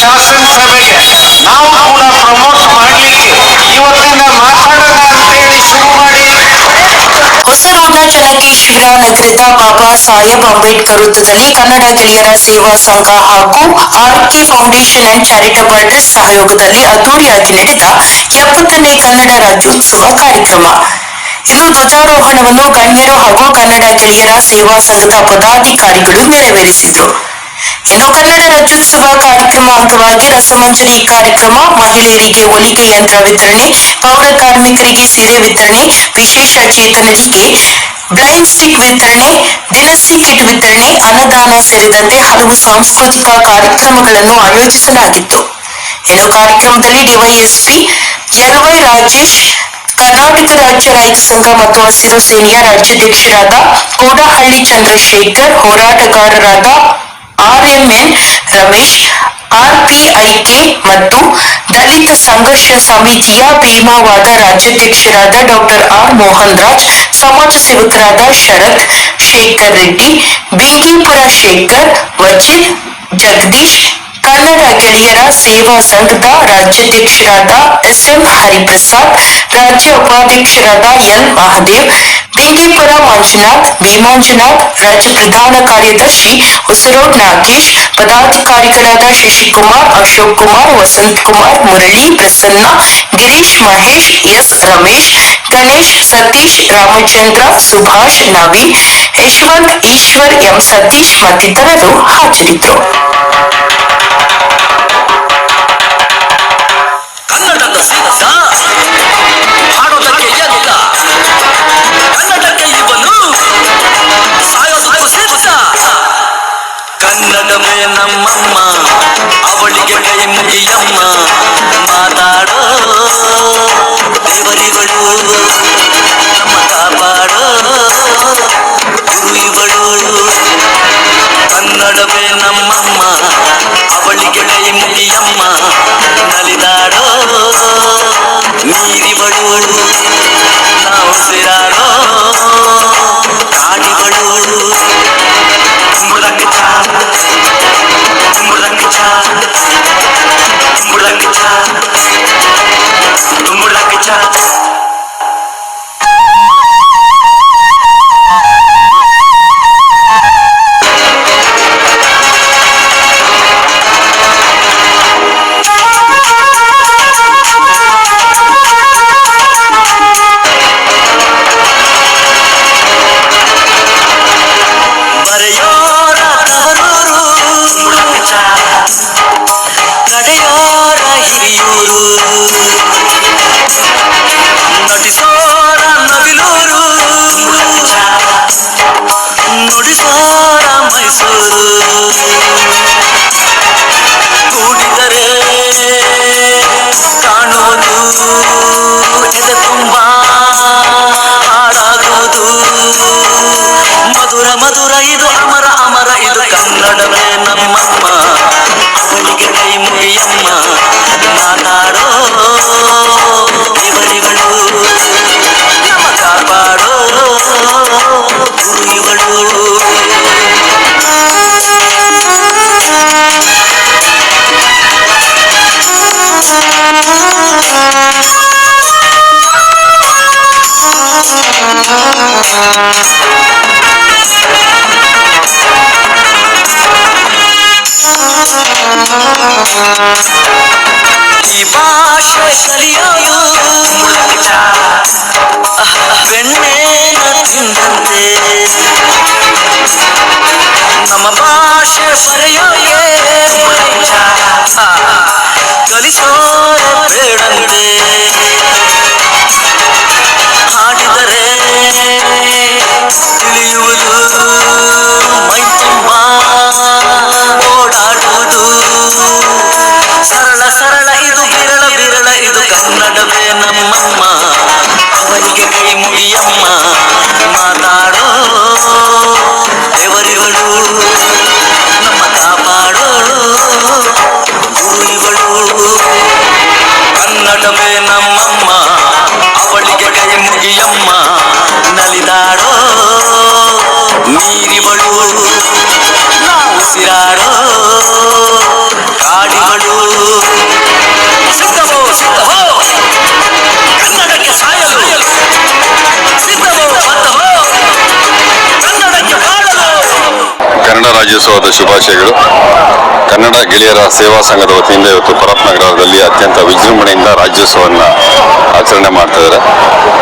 ಶಾಸನ ಸಭೆಗೆ ನಾವು ಕೂಡ ಪ್ರಮೋಟ್ ಮಾಡ್ಲಿಕ್ಕೆ ಇವತ್ತಿನ ಮಾತಾಡೋಣ ಶುರು ಮಾಡಿ ಹೊಸರೋಡ್ನ ಚನ್ನಕೇಶವರ ನಗರದ ಬಾಬಾ ಸಾಹೇಬ್ ಅಂಬೇಡ್ಕರ್ ವೃತ್ತದಲ್ಲಿ ಕನ್ನಡ ಗೆಳೆಯರ ಸೇವಾ ಸಂಘ ಹಾಗೂ RK foundation and charitable trust ಸಹಯೋಗದಲ್ಲಿ ಅದ್ದೂರಿಯಾಗಿ ನಡೆದ ಎಪ್ಪತ್ತನೇ ಕನ್ನಡ ರಾಜ್ಯೋತ್ಸವ ಕಾರ್ಯಕ್ರಮ. ಇದು ಧ್ವಜಾರೋಹಣವನ್ನು ಗಣ್ಯರು ಹಾಗೂ ಕನ್ನಡ ಗೆಳೆಯರ ಸೇವಾ ಸಂಘದ ಪದಾಧಿಕಾರಿಗಳು ನೆರವೇರಿಸಿದರು. ಇಂದು ಕನ್ನಡ ರಾಜ್ಯೋತ್ಸವ ಕಾರ್ಯಕ್ರಮ ಅಂಗವಾಗಿ ರಸಮಂಜರಿ ಕಾರ್ಯಕ್ರಮ, ಮಹಿಳೆಯರಿಗೆ ಹೊಲಿಗೆ ಯಂತ್ರ ವಿತರಣೆ, ಪೌರ ಕಾರ್ಮಿಕರಿಗೆ ಸೀರೆ ವಿತರಣೆ, ವಿಶೇಷ ಚೇತನರಿಗೆ ಬ್ಲೈಂಡ್ ಸ್ಟಿಕ್ ವಿತರಣೆ, ದಿನಸಿ ಕಿಟ್ ವಿತರಣೆ, ಅನ್ನದಾನ ಸೇರಿದಂತೆ ಹಲವು ಸಾಂಸ್ಕೃತಿಕ ಕಾರ್ಯಕ್ರಮಗಳನ್ನು ಆಯೋಜಿಸಲಾಗಿತ್ತು. ಇನ್ನು ಕಾರ್ಯಕ್ರಮದಲ್ಲಿ ಡಿವೈಎಸ್ಪಿ ಎಲ್ವೈ ರಾಜೇಶ್ ಕರ್ನಾಟಕ ರಾಜ್ಯ ರೈತ ಸಂಘ ಮತ್ತು ಹಸಿರು ಸೇನೆಯ ರಾಜ್ಯಾಧ್ಯಕ್ಷರಾದ ಕೋಡಹಳ್ಳಿ ಚಂದ್ರಶೇಖರ್, ಹೋರಾಟಗಾರರಾದ ಆರ್ಎಂಎನ್ ರಮೇಶ್ ಆರ್ಪಿಐಕೆ ಮತ್ತು ದಲಿತ ಸಂಘರ್ಷ ಸಮಿತಿಯ ಭೀಮಾವಾದ ರಾಜ್ಯಾಧ್ಯಕ್ಷರಾದ ಡಾಕ್ಟರ್ ಆರ್ ಮೋಹನ್ ರಾಜ್ ಸಮಾಜ ಸೇವಕರಾದ ಶರತ್ ಶೇಖರ್ ರೆಡ್ಡಿ ಬೇಗಿಪುರ ಶೇಖರ್ ವಜೀದ್ ಜಗದೀಶ್ ಕನ್ನಡ ಗೆಳೆಯರ ಸೇವಾ ಸಂಘದ ರಾಜ್ಯಾಧ್ಯಕ್ಷರಾದ ಎಸ್ಎಂ ಹರಿಪ್ರಸಾದ್ ರಾಜ್ಯ ಉಪಾಧ್ಯಕ್ಷರಾದ ಎಲ್ ಮಹದೇವ್ ಬೇಗಿಪುರ ಮಂಜುನಾಥ್ ಭೀಮಾಂಜುನಾಥ್ ರಾಜ್ಯ ಪ್ರಧಾನ ಕಾರ್ಯದರ್ಶಿ ಹೊಸರೋಡ್ ನಾಗೇಶ್ ಪದಾಧಿಕಾರಿಗಳಾದ ಶಶಿಕುಮಾರ್ ಅಶೋಕ್ ಕುಮಾರ್ ವಸಂತ್ ಕುಮಾರ್ ಮುರಳಿ ಪ್ರಸನ್ನ ಗಿರೀಶ್ ಮಹೇಶ್ ಎಸ್ ರಮೇಶ್ ಗಣೇಶ್ ಸತೀಶ್ ರಾಮಚಂದ್ರ ಸುಭಾಷ್ ನವೀನ್ ಯಶವಂತ್ ಈಶ್ವರ್ ಎಂ ಸತೀಶ್ ಮತ್ತಿತರರು ಹಾಜರಿದ್ದರು ಕನ್ನಡದ ಸಿದ್ಧ ಹಾಡೋದಕ್ಕೆ ಎದ್ದ ಕನ್ನಡಕ್ಕೆ ಇವನು ಸಾಯೋದಕ್ಕೂ ಸಿದ್ಧ ಕನ್ನಡವೇ Murat Kecat ರಾಜ್ಯೋತ್ಸವದ ಶುಭಾಶಯಗಳು. ಕನ್ನಡ ಗೆಳೆಯರ ಸೇವಾ ಸಂಘದ ವತಿಯಿಂದ ಇವತ್ತು ಪರಪ್ ನಗರದಲ್ಲಿ ಅತ್ಯಂತ ವಿಜೃಂಭಣೆಯಿಂದ ರಾಜ್ಯೋತ್ಸವವನ್ನು ಆಚರಣೆ ಮಾಡ್ತಾ ಇದ್ದಾರೆ.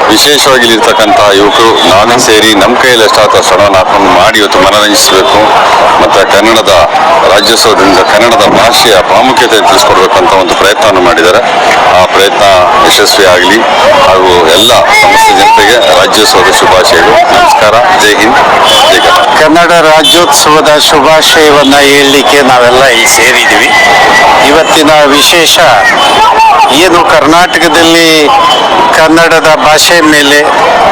ವಿಶೇಷವಾಗಿ ಇಲ್ಲಿರ್ತಕ್ಕಂಥ ಯುವಕರು, ನಾನೇ ಸೇರಿ ನಮ್ಮ ಕೈಯಲ್ಲಿ ಎಷ್ಟಾದ ಶ್ರಮವನ್ನು ಹಾಕೊಂಡು ಮಾಡಿ ಇವತ್ತು ಮನರಂಜಿಸಬೇಕು ಮತ್ತು ಕನ್ನಡದ ರಾಜ್ಯೋತ್ಸವದಿಂದ ಕನ್ನಡದ ಭಾಷೆಯ ಪ್ರಾಮುಖ್ಯತೆ ತಿಳಿಸ್ಕೊಡ್ಬೇಕು ಅಂತ ಒಂದು ಪ್ರಯತ್ನವನ್ನು ಮಾಡಿದ್ದಾರೆ. ಆ ಪ್ರಯತ್ನ ಯಶಸ್ವಿ ಆಗಲಿ ಹಾಗೂ ಎಲ್ಲ ಸಮಸ್ತ ಜನತೆಗೆ ರಾಜ್ಯೋತ್ಸವದ ಶುಭಾಶಯಗಳು. ನಮಸ್ಕಾರ. ಜೈ ಹಿಂದ್. ಜೈ ಕನ್ನಡ ರಾಜ್ಯೋತ್ಸವದ ಶುಭಾಶಯವನ್ನ ಹೇಳಲಿಕ್ಕೆ ನಾವೆಲ್ಲ ಈ ಸೇರಿದ್ವಿ ಇವತ್ತಿನ ವಿಶೇಷ ಏನು ಕರ್ನಾಟಕದಲ್ಲಿ ಕನ್ನಡದ ಭಾಷೆ ಮೇಲೆ,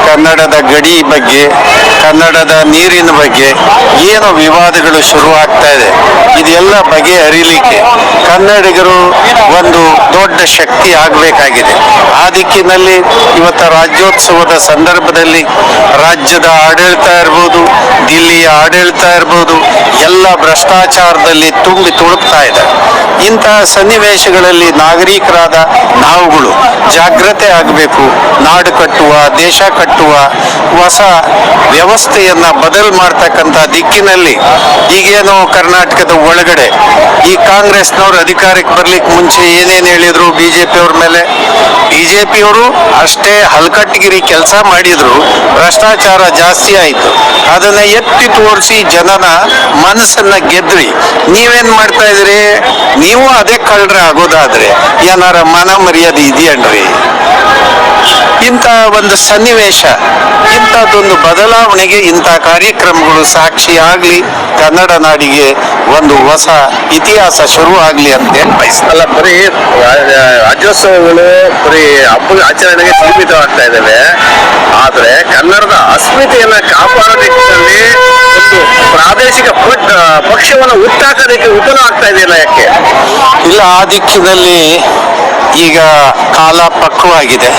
ಕನ್ನಡದ ಗಡಿ ಬಗ್ಗೆ, ಕನ್ನಡದ ನೀರಿನ ಬಗ್ಗೆ ಏನು ವಿವಾದಗಳು ಶುರು ಆಗ್ತಾ ಇದೆ, ಇದೆಲ್ಲ ಬಗೆಹರಿಲಿಕ್ಕೆ ಕನ್ನಡಿಗರು ಒಂದು ದೊಡ್ಡ ಶಕ್ತಿ ಆಗಬೇಕಾಗಿದೆ. ಆ ದಿಕ್ಕಿನಲ್ಲಿ ಇವತ್ತು ರಾಜ್ಯೋತ್ಸವದ ಸಂದರ್ಭದಲ್ಲಿ ರಾಜ್ಯದ ಆಡಳಿತ ಇರ್ಬೋದು, ದಿಲ್ಲಿಯ ಆಡಳಿತ ಇರ್ಬೋದು, ಎಲ್ಲ ಭ್ರಷ್ಟಾಚಾರದಲ್ಲಿ ತುಂಬಿ ತುಳುಕ್ತಾ ಇದೆ. ಇಂತಹ ಸನ್ನಿವೇಶಗಳಲ್ಲಿ ನಾಗರಿಕರಾದ ನಾವುಗಳು ಜಾಗ್ರತೆ ಆಗಬೇಕು. ನಾಡು ಕಟ್ಟುವ, ದೇಶ ಕಟ್ಟುವ ಹೊಸ ವ್ಯವಸ್ಥೆಯನ್ನ ಬದಲು ಮಾಡ್ತಕ್ಕಂಥ ದಿಕ್ಕಿನಲ್ಲಿ ಈಗೇನೋ ಕರ್ನಾಟಕದ ಒಳಗಡೆ ಈ ಕಾಂಗ್ರೆಸ್ನವರು ಅಧಿಕಾರಕ್ಕೆ ಬರ್ಲಿಕ್ಕೆ ಮುಂಚೆ ಏನೇನು ಹೇಳಿದ್ರು ಬಿಜೆಪಿ ಅವ್ರ ಮೇಲೆ? ಬಿಜೆಪಿಯವರು ಅಷ್ಟೇ ಹಲ್ಕಟ್ಟಿಗಿರಿ ಕೆಲಸ ಮಾಡಿದ್ರು. ಭ್ರಷ್ಟಾಚಾರ ಜಾಸ್ತಿ ಆಯಿತು. ಅದನ್ನ ಎತ್ತಿ ತೋರಿಸಿ ಜನನ ಮನಸ್ಸನ್ನ ಗೆದ್ರಿ. ನೀವೇನ್ ಮಾಡ್ತಾ ಇದ್ರಿ ನೀವು ಅದೇ ಕಳ್ರೆ ಆಗೋದಾದ್ರೆ ಏನಾರ ಮನ ಮರ್ಯಾದೆ ಇದೆಯನ್ರಿ? ಇಂಥ ಒಂದು ಸನ್ನಿವೇಶ, ಇಂಥದ್ದೊಂದು ಬದಲಾವಣೆಗೆ ಇಂಥ ಕಾರ್ಯಕ್ರಮಗಳು ಸಾಕ್ಷಿ ಆಗಲಿ, ಕನ್ನಡ ನಾಡಿಗೆ ಒಂದು ಹೊಸ ಇತಿಹಾಸ ಶುರು ಆಗಲಿ ಅಂತ ಹೇಳಿ ಬಯಸ್ತಾರೆ ಅಲ್ಲ, ಬರೀ ರಾಜ್ಯೋತ್ಸವಗಳು ಬರೀ ಹಬ್ಬದ ಆಚರಣೆಗೆ ಸೀಮಿತವಾಗ್ತಾ ಇದ್ದಾವೆ. ಆದ್ರೆ ಕನ್ನಡದ ಅಸ್ಮಿತೆಯನ್ನ ಕಾಪಾಡೋ ಒಂದು ಪ್ರಾದೇಶಿಕ ಪಕ್ಷವನ್ನು ಹುಟ್ಟಾಕೋದಕ್ಕೆ ವಿಫಲ ಆಗ್ತಾ ಇದೆಯಲ್ಲ ಯಾಕೆ? ಇಲ್ಲ ಆ ದಿಕ್ಕಿನಲ್ಲಿ ಈಗ ಕಾಲ ಪಕ್ವವಾಗಿದೆ.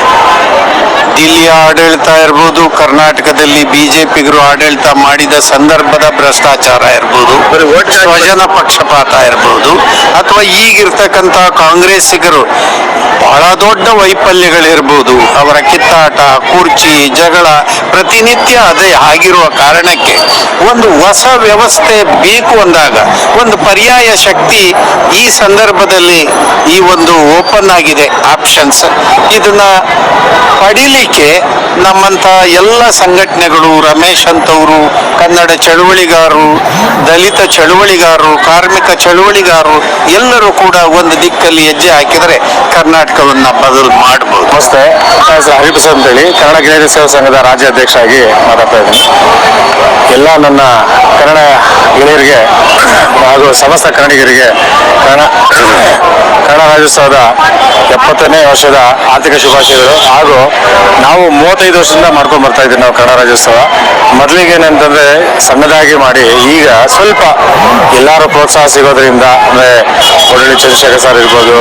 ದಿಲ್ಲಿಯ ಆಡಳಿತ ಇರ್ಬೋದು ಕರ್ನಾಟಕದಲ್ಲಿ ಬಿಜೆಪಿಗರು ಆಡಳಿತ ಮಾಡಿದ ಸಂದರ್ಭದ ಭ್ರಷ್ಟಾಚಾರ ಇರ್ಬೋದು ಸ್ವಜನ ಪಕ್ಷಪಾತ ಇರ್ಬೋದು ಅಥವಾ ಈಗಿರ್ತಕ್ಕಂಥ ಕಾಂಗ್ರೆಸ್ಸಿಗರು ಬಹಳ ದೊಡ್ಡ ವೈಫಲ್ಯಗಳಿರ್ಬೋದು ಅವರ ಕಿತ್ತಾಟ ಕುರ್ಚಿ ಜಗಳ ಪ್ರತಿನಿತ್ಯ ಅದೇ ಆಗಿರುವ ಕಾರಣಕ್ಕೆ ಒಂದು ಹೊಸ ವ್ಯವಸ್ಥೆ ಬೇಕು ಅಂದಾಗ ಒಂದು ಪರ್ಯಾಯ ಶಕ್ತಿ ಈ ಸಂದರ್ಭದಲ್ಲಿ ಈ ಒಂದು ಓಪನ್ ಆಗಿದೆ ಆಪ್ಷನ್ಸ್ ಇದನ್ನ ಪಡಿಲಿಕ್ಕೆ ನಮ್ಮಂತ ಎಲ್ಲ ಸಂಘಟನೆಗಳು, ರಮೇಶ್ ಅಂತವರು, ಕನ್ನಡ ಚಳುವಳಿಗಾರರು, ದಲಿತ ಚಳುವಳಿಗಾರರು, ಕಾರ್ಮಿಕ ಚಳುವಳಿಗಾರರು, ಎಲ್ಲರೂ ಕೂಡ ಒಂದು ದಿಕ್ಕಲ್ಲಿ ಹೆಜ್ಜೆ ಹಾಕಿದರೆ ಕರ್ನಾಟಕವನ್ನ ಬದಲು ಮಾಡಬಹುದು ನಮಸ್ತೆ ನನ್ನ ಹೆಸರು ಹರಿಪ್ರಸಾದ್ ಅಂತೇಳಿ ಕನ್ನಡ ಗೆಳೆಯರ ಸೇವಾ ಸಂಘದ ರಾಜ್ಯಾಧ್ಯಕ್ಷ ಆಗಿ ಮಾತಾಡ್ತಾ ಇದ್ದೀನಿ. ಎಲ್ಲ ನನ್ನ ಕನ್ನಡ ಗೆಳೆಯರಿಗೆ ಹಾಗೂ ಸಮಸ್ತ ಕನ್ನಡಿಗರಿಗೆ ಕನ್ನಡ ಕನ್ನಡ ರಾಜ್ಯೋತ್ಸವದ ಎಪ್ಪತ್ತನೇ ವರ್ಷದ ಆರ್ಥಿಕ ಶುಭಾಶಯಗಳು. ಹಾಗೂ ನಾವು ಮೂವತ್ತೈದು ವರ್ಷದಿಂದ ಮಾಡ್ಕೊಂಡು ಬರ್ತಾ ಇದ್ದೀವಿ ನಾವು ಕನ್ನಡ ರಾಜ್ಯೋತ್ಸವ. ಮೊದಲಿಗೆ ಏನಂತಂದ್ರೆ ಸಣ್ಣದಾಗಿ ಮಾಡಿ ಈಗ ಸ್ವಲ್ಪ ಎಲ್ಲರೂ ಪ್ರೋತ್ಸಾಹ ಸಿಗೋದ್ರಿಂದ, ಅಂದ್ರೆ ಒಡಳಿ ಚಂದ್ರಶೇಖರ್ ಸರ್ ಇರ್ಬೋದು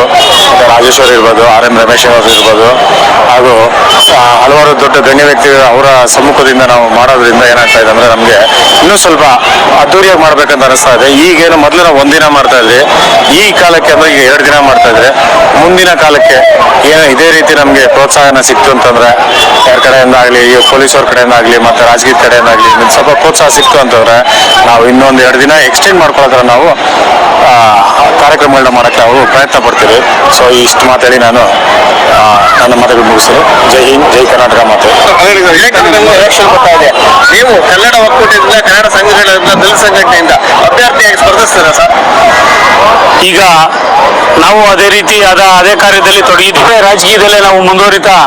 ಮತ್ತೆ ರಾಜೇಶ್ವರ್ ಇರ್ಬೋದು, ಆರ್ ಎಂ ರಮೇಶ್ ಅವರು ಇರ್ಬೋದು, ಹಾಗೂ ಹಲವಾರು ದೊಡ್ಡ ಗಣ್ಯ ವ್ಯಕ್ತಿಗಳು ಅವರ ಸಮ್ಮುಖದಿಂದ ನಾವು ಮಾಡೋದ್ರಿಂದ ಏನಾಗ್ತಾ ಇದೆ ಅಂದರೆ ನಮಗೆ ಇನ್ನೂ ಸ್ವಲ್ಪ ಅದ್ದೂರಿಯಾಗಿ ಮಾಡಬೇಕಂತ ಅನಿಸ್ತಾ ಇದೆ. ಈಗೇನು ಮೊದಲು ನಾವು ಒಂದಿನ ಮಾಡ್ತಾ ಇದ್ವಿ. ಈ ಕಾಲಕ್ಕೆ ಅಂದರೆ ಈಗ ಎರಡು ದಿನ ಮಾಡ್ತಾ ಇದ್ರೆ ಮುಂದಿನ ಕಾಲಕ್ಕೆ ಏನು ಇದೇ ರೀತಿ ನಮಗೆ ಪ್ರೋತ್ಸಾಹನ ಸಿಕ್ತು ಅಂತಂದರೆ ಯಾರ ಕಡೆಯಿಂದ ಆಗಲಿ, ಈ ಪೊಲೀಸವ್ರ ಕಡೆಯಿಂದ ಆಗಲಿ, ಮತ್ತು ರಾಜಕೀಯ ಕಡೆಯಿಂದ ಆಗಲಿ ಸ್ವಲ್ಪ ಪ್ರೋತ್ಸಾಹ ಸಿಕ್ತು ಅಂತಂದರೆ ನಾವು ಇನ್ನೊಂದು ಎರಡು ದಿನ ಎಕ್ಸ್ಟೆಂಡ್ ಮಾಡ್ಕೊಳ್ಳೋದ್ರ ನಾವು ಕಾರ್ಯಕ್ರಮಗಳನ್ನ ಮಾಡೋಕ್ಕೆ ನಾವು ಪ್ರಯತ್ನ ಪಡ್ತೀವಿ. ಸೊ ಇಷ್ಟು ಮಾತಾಡಿ ನಾನು ನನ್ನ ಮಾತುಗಳು ಮುಗಿಸಿದೆ ಜೈ ಹಿಂದ್ ಜೈ ಕರ್ನಾಟಕ ಮಾತು. ಎಲೆಕ್ಷನ್ ಬರ್ತಾ ಇದೆ. ನೀವು ಕನ್ನಡ ಒಕ್ಕೂಟದಿಂದ ಕನ್ನಡ ಸಂಘಗಳಿಂದ ದಲಿತ ಸಂಘಟನೆಯಿಂದ ಅಭ್ಯರ್ಥಿಯಾಗಿ ಸ್ಪರ್ಧಿಸ್ತೀರಾ ಸರ್? ಈಗ ನಾವು ಅದೇ ರೀತಿ ಅದ ಅದೇ ಕಾರ್ಯದಲ್ಲಿ ತೊಡಗಿದ್ವಿ ರಾಜಕೀಯದಲ್ಲೇ ನಾವು ಮುಂದುವರಿತಾ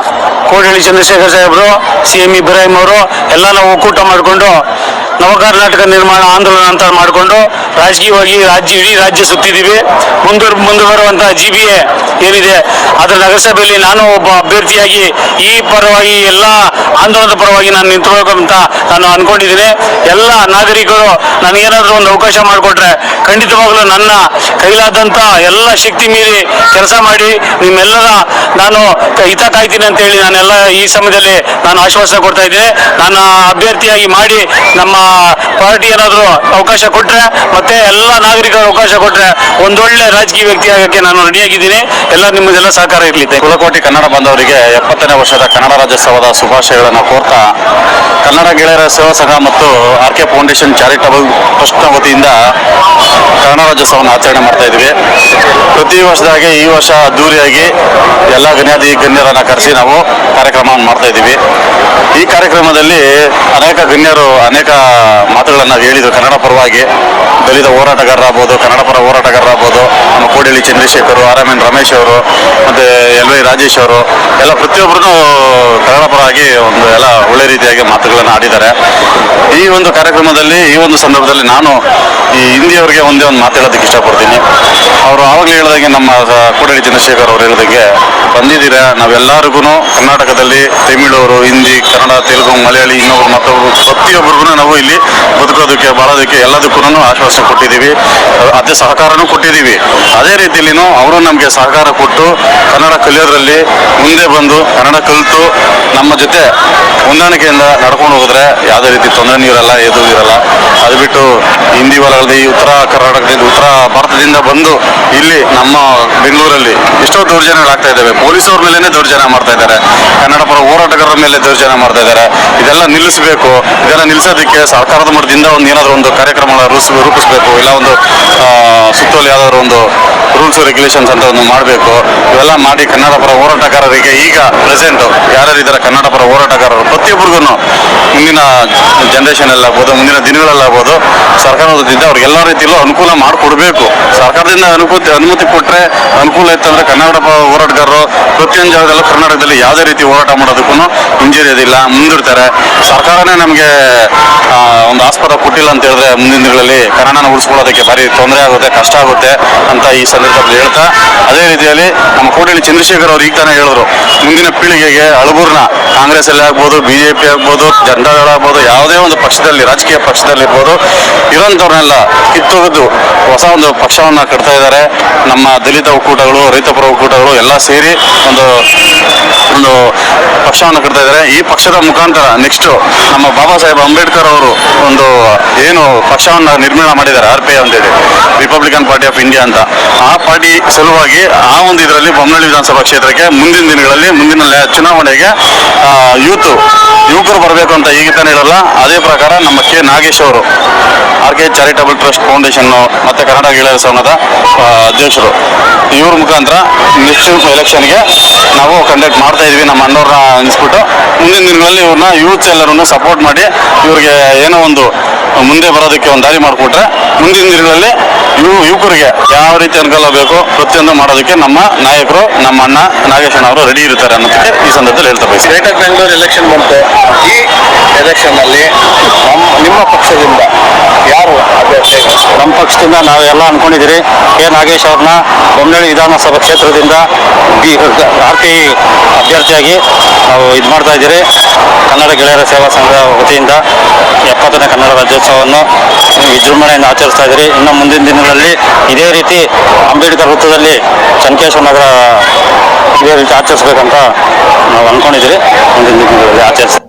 ಕೋಡಿಹಳ್ಳಿ ಚಂದ್ರಶೇಖರ್ ಸಾಹೇಬರು ಸಿ ಎಂ ಇಬ್ರಾಹಿಂ ಅವರು ಎಲ್ಲ ನಾವು ಒಕ್ಕೂಟ ಮಾಡಿಕೊಂಡು ನವ ಕರ್ನಾಟಕ ನಿರ್ಮಾಣ ಆಂದೋಲನ ಅಂತ ಮಾಡಿಕೊಂಡು ರಾಜಕೀಯವಾಗಿ ರಾಜ್ಯ ಇಡೀ ರಾಜ್ಯ ಸುತ್ತಿದ್ದೀವಿ. ಮುಂದುವರ್ ಮುಂದೆ ಬರುವಂತಹ ಜಿ ಬಿ ಎ ಏನಿದೆ, ಅದರ ನಗರಸಭೆಯಲ್ಲಿ ನಾನು ಒಬ್ಬ ಅಭ್ಯರ್ಥಿಯಾಗಿ ಈ ಪರವಾಗಿ ಎಲ್ಲ ಆಂದೋಲನದ ಪರವಾಗಿ ನಾನು ನಿಂತ್ಕೊಳ್ಬೇಕಂತ ನಾನು ಅನ್ಕೊಂಡಿದ್ದೀನಿ. ಎಲ್ಲ ನಾಗರಿಕರು ನನಗೇನಾದರೂ ಒಂದು ಅವಕಾಶ ಮಾಡಿಕೊಟ್ರೆ ಖಂಡಿತವಾಗ್ಲೂ ನನ್ನ ಕೈಲಾದಂಥ ಎಲ್ಲ ಶಕ್ತಿ ಮೀರಿ ಕೆಲಸ ಮಾಡಿ ನಿಮ್ಮೆಲ್ಲರ ನಾನು ಹಿತ ಕಾಯ್ತೀನಿ ಅಂತ ಹೇಳಿ ನಾನೆಲ್ಲ ಈ ಸಮಯದಲ್ಲಿ ನಾನು ಆಶ್ವಾಸನೆ ಕೊಡ್ತಾ ಇದ್ದೀನಿ. ನನ್ನ ಅಭ್ಯರ್ಥಿಯಾಗಿ ಮಾಡಿ ನಮ್ಮ ಪಾರ್ಟಿ ಏನಾದರೂ ಅವಕಾಶ ಕೊಟ್ಟರೆ ಮತ್ತೆ ಎಲ್ಲ ನಾಗರಿಕರು ಅವಕಾಶ ಕೊಟ್ಟರೆ ಒಂದೊಳ್ಳೆ ರಾಜಕೀಯ ವ್ಯಕ್ತಿ ಆಗಕ್ಕೆ ನಾನು ರೆಡಿಯಾಗಿದ್ದೀನಿ ಎಲ್ಲ ನಿಮ್ಮದೆಲ್ಲ ಸಹಕಾರ ಇರಲಿದೆ ಕುಲಕೋಟಿ ಕನ್ನಡ ಬಾಂಧವರಿಗೆ ಎಪ್ಪತ್ತನೇ ವರ್ಷದ ಕನ್ನಡ ರಾಜ್ಯೋತ್ಸವದ ಶುಭಾಶಯಗಳನ್ನು ಕೋರ್ತಾ ಕನ್ನಡ ಗೆಳೆಯರ ಸೇವಾ ಸಂಘ ಮತ್ತು ಆರ್ ಕೆ ಫೌಂಡೇಶನ್ ಚಾರಿಟಬಲ್ ಟ್ರಸ್ಟ್ನ ವತಿಯಿಂದ ಕನ್ನಡ ರಾಜ್ಯೋತ್ಸವವನ್ನು ಆಚರಣೆ ಮಾಡ್ತಾ ಇದ್ವಿ. ಪ್ರತಿ ವರ್ಷದಾಗೆ ಈ ವರ್ಷ ಅದ್ದೂರಿಯಾಗಿ ಎಲ್ಲ ಗಣ್ಯಾಧಿ ಗಣ್ಯರನ್ನು ಕರೆಸಿ ನಾವು ಕಾರ್ಯಕ್ರಮವನ್ನು ಮಾಡ್ತಾ ಇದ್ದೀವಿ. ಈ ಕಾರ್ಯಕ್ರಮದಲ್ಲಿ ಅನೇಕ ಗಣ್ಯರು ಅನೇಕ ಮಾತುಗಳನ್ನು ಹೇಳಿದರು. ಕನ್ನಡ ಪರವಾಗಿ ದಲಿತ ಹೋರಾಟಗಾರರಾಗ್ಬೋದು, ಕನ್ನಡ ಪರ ಹೋರಾಟಗಾರರಾಗ್ಬೋದು, ನಮ್ಮ ಕೋಡಿಹಳ್ಳಿ ಚಂದ್ರಶೇಖರ್, ಆರ್ ಎನ್ ರಮೇಶ್ ಅವರು, ಮತ್ತು ಎಲ್ ವೈ ರಾಜೇಶ್ ಅವರು, ಎಲ್ಲ ಪ್ರತಿಯೊಬ್ಬರು ಕನ್ನಡ ಪರವಾಗಿ ಒಂದು ಎಲ್ಲ ಒಳ್ಳೆ ರೀತಿಯಾಗಿ ಮಾತುಗಳನ್ನು ಆಡಿದ್ದಾರೆ. ಈ ಒಂದು ಕಾರ್ಯಕ್ರಮದಲ್ಲಿ, ಈ ಒಂದು ಸಂದರ್ಭದಲ್ಲಿ ನಾನು ಈ ಹಿಂದಿಯವರಿಗೆ ಒಂದೇ ಒಂದು ಮಾತು ಹೇಳೋದಕ್ಕೆ ಇಷ್ಟಪಡ್ತೀನಿ. ಅವರು ಆವಾಗಲೇ ಹೇಳಿದಾಗೆ ನಮ್ಮ ಕೂಡಲಿ ಚಂದ್ರಶೇಖರ್ ಅವರು ಹೇಳಿದಾಗೆ ಬಂದಿದ್ದೀರಾ? ನಾವೆಲ್ಲರಿಗೂ ಕರ್ನಾಟಕದಲ್ಲಿ ತಮಿಳವರು ಹಿಂದಿ, ಕನ್ನಡ, ತೆಲುಗು, ಮಲಯಾಳಿ ಇನ್ನೊಬ್ಬರು ಮತ್ತೊಬ್ರು ಪ್ರತಿಯೊಬ್ಬರಿಗೂ ನಾವು ಇಲ್ಲಿ ಬದುಕೋದಕ್ಕೆ, ಬಾಳೋದಕ್ಕೆ ಎಲ್ಲದಕ್ಕೂ ಆಶ್ವಾಸನೆ ಕೊಟ್ಟಿದ್ದೀವಿ. ಅದೇ ಸಹಕಾರನೂ ಕೊಟ್ಟಿದ್ದೀವಿ. ಅದೇ ರೀತಿಯಲ್ಲಿನೂ ಅವರು ನಮಗೆ ಸಹಕಾರ ಕೊಟ್ಟು ಕನ್ನಡ ಕಲಿಯೋದ್ರಲ್ಲಿ ಮುಂದೆ ಬಂದು ಕನ್ನಡ ಕಲಿತು ನಮ್ಮ ಜೊತೆ ಹೊಂದಾಣಿಕೆಯಿಂದ ನಡ್ಕೊಂಡು ಹೋದ್ರೆ ಯಾವುದೇ ರೀತಿ ತೊಂದರೆ ಇರಲ್ಲ ಎದು ಇರಲ್ಲ. ಅದು ಬಿಟ್ಟು ಹಿಂದಿ ಹೊಲಗಳಲ್ಲಿ ಉತ್ತರ ಕರ್ನಾಟಕದಿಂದ ಉತ್ತರ ಭಾರತದಿಂದ ಬಂದು ಇಲ್ಲಿ ನಮ್ಮ ಬೆಂಗಳೂರಲ್ಲಿ ಎಷ್ಟೋ ದೌರ್ಜನ್ಯಗಳಾಗ್ತಾ ಇದ್ದಾವೆ. ಪೊಲೀಸವ್ರ ಮೇಲೇನೆ ದೌರ್ಜನ್ಯ ಮಾಡ್ತಾ ಇದ್ದಾರೆ. ಕನ್ನಡ ಪರ ಹೋರಾಟಗಾರರ ಮೇಲೆ ದೌರ್ಜನ್ಯ ಮಾಡ್ತಾ ಇದ್ದಾರೆ. ಇದೆಲ್ಲ ನಿಲ್ಲಿಸಬೇಕು. ಇದೆಲ್ಲ ನಿಲ್ಲಿಸೋದಕ್ಕೆ ಸರ್ಕಾರದ ಮಟ್ಟದಿಂದ ಒಂದು ಏನಾದರೂ ಒಂದು ಕಾರ್ಯಕ್ರಮ ರೂಪಿಸ್, ರೂಪಿಸಬೇಕು. ಇಲ್ಲ ಒಂದು ಸುತ್ತೋಲೆ ಯಾವ್ದಾದ್ರು ಒಂದು ರೂಲ್ಸ್ ರೆಗ್ಯುಲೇಷನ್ಸ್ ಅಂತ ಒಂದು ಮಾಡಬೇಕು. ಇವೆಲ್ಲ ಮಾಡಿ ಕನ್ನಡ ಪರ ಹೋರಾಟಗಾರರಿಗೆ ಈಗ ಪ್ರೆಸೆಂಟ್ ಯಾರ್ಯಾರಿದ್ದಾರೆ ಕನ್ನಡ ಪರ ಹೋರಾಟಗಾರರು? ಪ್ರತಿಯೊಬ್ಬರಿಗೂ ಮುಂದಿನ ಜನರೇಷನ್ ಎಲ್ಲಾಗ್ಬೋದು ಮುಂದಿನ ದಿನಗಳಲ್ಲಾಗ್ಬೋದು, ಸರ್ಕಾರದಿಂದ ಅವ್ರಿಗೆ ಎಲ್ಲ ರೀತಿಯಲ್ಲೂ ಅನುಕೂಲ ಮಾಡಿಕೊಡ್ಬೇಕು. ಸರ್ಕಾರದಿಂದ ಅನುಕೂಲ ಅನುಮತಿ ಕೊಟ್ಟರೆ ಅನುಕೂಲ ಇತ್ತಂದ್ರೆ ಕನ್ನಡ ಪರ ಹೋರಾಟಗಾರರು ಪ್ರತಿಯೊಂದು ಜಾಗದಲ್ಲೂ ಕರ್ನಾಟಕದಲ್ಲಿ ಯಾವುದೇ ರೀತಿ ಹೋರಾಟ ಮಾಡೋದಕ್ಕೂ ಹಿಂಜರಿಯೋದಿಲ್ಲ, ಮುಂದಿರ್ತಾರೆ. ಸರ್ಕಾರನೇ ನಮಗೆ ಒಂದು ಆಸ್ಪದ ಕೊಟ್ಟಿಲ್ಲ ಅಂತ ಹೇಳಿದ್ರೆ ಮುಂದಿನ ದಿನಗಳಲ್ಲಿ ಕನ್ನಡನ ಉಳಿಸ್ಕೊಳ್ಳೋದಕ್ಕೆ ಭಾರಿ ತೊಂದರೆ ಆಗುತ್ತೆ, ಕಷ್ಟ ಆಗುತ್ತೆ ಅಂತ ಈ ಸಂದರ್ಭದಲ್ಲಿ ಹೇಳ್ತಾ, ಅದೇ ರೀತಿಯಲ್ಲಿ ನಮ್ಮ ಕೋಟೆಯಲ್ಲಿ ಚಂದ್ರಶೇಖರ್ ಅವರು ಈಗ ತಾನೇ ಹೇಳಿದ್ರು, ಮುಂದಿನ ಪೀಳಿಗೆಗೆ ಅಳಬೂರ್ನ ಕಾಂಗ್ರೆಸ್ ಅಲ್ಲಿ ಆಗ್ಬೋದು, ಬಿಜೆಪಿ ಆಗ್ಬೋದು ಜನತಾದಳ ಆಗ್ಬೋದು ಯಾವುದೇ ಒಂದು ಪಕ್ಷದಲ್ಲಿ, ರಾಜಕೀಯ ಪಕ್ಷದಲ್ಲಿ ಇರ್ಬೋದು, ಇರೋಂಥವ್ರನ್ನೆಲ್ಲ ಕಿತ್ತೊಗೆದು ಹೊಸ ಒಂದು ಪಕ್ಷವನ್ನು ಕಟ್ತಾ ಇದ್ದಾರೆ. ನಮ್ಮ ದಲಿತ ಒಕ್ಕೂಟಗಳು, ರೈತಪರ ಒಕ್ಕೂಟಗಳು ಎಲ್ಲ ಸೇರಿ ಒಂದು ಒಂದು ಪಕ್ಷವನ್ನು ಕಟ್ತಾ ಇದ್ದಾರೆ. ಈ ಪಕ್ಷದ ಮುಖಾಂತರ ನೆಕ್ಸ್ಟ್ ನಮ್ಮ ಬಾಬಾ ಸಾಹೇಬ್ ಅಂಬೇಡ್ಕರ್ ಅವರು ಒಂದು ಏನು ಪಕ್ಷವನ್ನು ನಿರ್ಮಾಣ ಮಾಡಿದ್ದಾರೆ ಆರ್ ಪಿ ಐ ಅಂತೇಳಿ ರಿಪಬ್ಲಿಕನ್ ಪಾರ್ಟಿ ಆಫ್ ಇಂಡಿಯಾ ಅಂತ. ಆ ಪಾರ್ಟಿ ಸಲುವಾಗಿ ಆ ಒಂದು ಇದರಲ್ಲಿ ಬೊಮ್ಮನಹಳ್ಳಿ ವಿಧಾನಸಭಾ ಕ್ಷೇತ್ರಕ್ಕೆ ಮುಂದಿನ ದಿನಗಳಲ್ಲಿ, ಮುಂದಿನ ಚುನಾವಣೆಗೆ ಯೂತ್, ಯುವಕರು ಬರಬೇಕು ಅಂತ ಈಗ ತಾನೇ ಹೇಳಲ್ಲ. ಅದೇ ಪ್ರಕಾರ ನಮ್ಮ ಕೆ ನಾಗೇಶ್ ಅವರು, R K charitable trust foundation ಮತ್ತೆ ಕನ್ನಡ ಗೆಳೆಯರ ಸಂಘದ ಅಧ್ಯಕ್ಷರು. ಇವ್ರ ಮುಖಾಂತರ ನೆಕ್ಸ್ಟ್ ಎಲೆಕ್ಷನ್ಗೆ ನಾವು ಕಂಡಕ್ಟ್ ಮಾಡ್ತಾ ಇದ್ವಿ. ನಮ್ಮ ಅಣ್ಣವ್ರನ್ನ ಅನಿಸ್ಬಿಟ್ಟು ಮುಂದಿನ ದಿನಗಳಲ್ಲಿ ಇವ್ರನ್ನ ಯೂತ್ಸ್ ಎಲ್ಲರನ್ನು ಸಪೋರ್ಟ್ ಮಾಡಿ, ಇವ್ರಿಗೆ ಏನೋ ಒಂದು ಮುಂದೆ ಬರೋದಕ್ಕೆ ಒಂದು ದಾರಿ ಮಾಡಿಕೊಟ್ರೆ ಮುಂದಿನ ದಿನಗಳಲ್ಲಿ ಇವು ಯುವಕರಿಗೆ ಯಾವ ರೀತಿ ಅನುಕೂಲ ಬೇಕು ಪ್ರತಿಯೊಂದು ಮಾಡೋದಕ್ಕೆ ನಮ್ಮ ನಾಯಕರು, ನಮ್ಮ ಅಣ್ಣ ನಾಗೇಶನ್ ಅವರು ರೆಡಿ ಇರ್ತಾರೆ ಅನ್ನೋದಕ್ಕೆ ಈ ಸಂದರ್ಭದಲ್ಲಿ ಹೇಳ್ತಾ ಬಯಸ್ತೀನಿ ಗ್ರೇಟರ್ ಬೆಂಗಳೂರು ಎಲೆಕ್ಷನ್ ಬಂತು. ಈ ಎಲೆಕ್ಷನ್ ಅಲ್ಲಿ ನಮ್ಮ ನಿಮ್ಮ ಪಕ್ಷದಿಂದ ಯಾರು ಅಭ್ಯರ್ಥಿ? ಪಕ್ಷದಿಂದ ನಾವೆಲ್ಲ ಅನ್ಕೊಂಡಿದ್ದೀರಿ. ಕೆ. ನಾಗೇಶ್ ಅವ್ರನ್ನ ಬೊಮ್ಮನಳ್ಳಿ ವಿಧಾನಸಭಾ ಕ್ಷೇತ್ರದಿಂದ ಬಿ ಆರ್ ಪಿ ಅಭ್ಯರ್ಥಿಯಾಗಿ ನಾವು ಇದು ಮಾಡ್ತಾ ಇದ್ದೀರಿ. ಕನ್ನಡ ಗೆಳೆಯರ ಸೇವಾ ಸಂಘದ ವತಿಯಿಂದ ಎಪ್ಪತ್ತನೇ ಕನ್ನಡ ರಾಜ್ಯೋತ್ಸವವನ್ನು ವಿಜೃಂಭಣೆಯಿಂದ ಆಚರಿಸ್ತಾ ಇದ್ದೀರಿ. ಇನ್ನು ಮುಂದಿನ ದಿನಗಳಲ್ಲಿ ಇದೇ ರೀತಿ ಅಂಬೇಡ್ಕರ್ ವೃತ್ತದಲ್ಲಿ ಚನ್ಕೇಶ್ವರ ನಗರ ಇದೇ ರೀತಿ ಆಚರಿಸ್ಬೇಕಂತ ನಾವು ಅಂದ್ಕೊಂಡಿದ್ದೀರಿ ಮುಂದಿನ ದಿನಗಳಲ್ಲಿ ಆಚರಿಸ್ತೀವಿ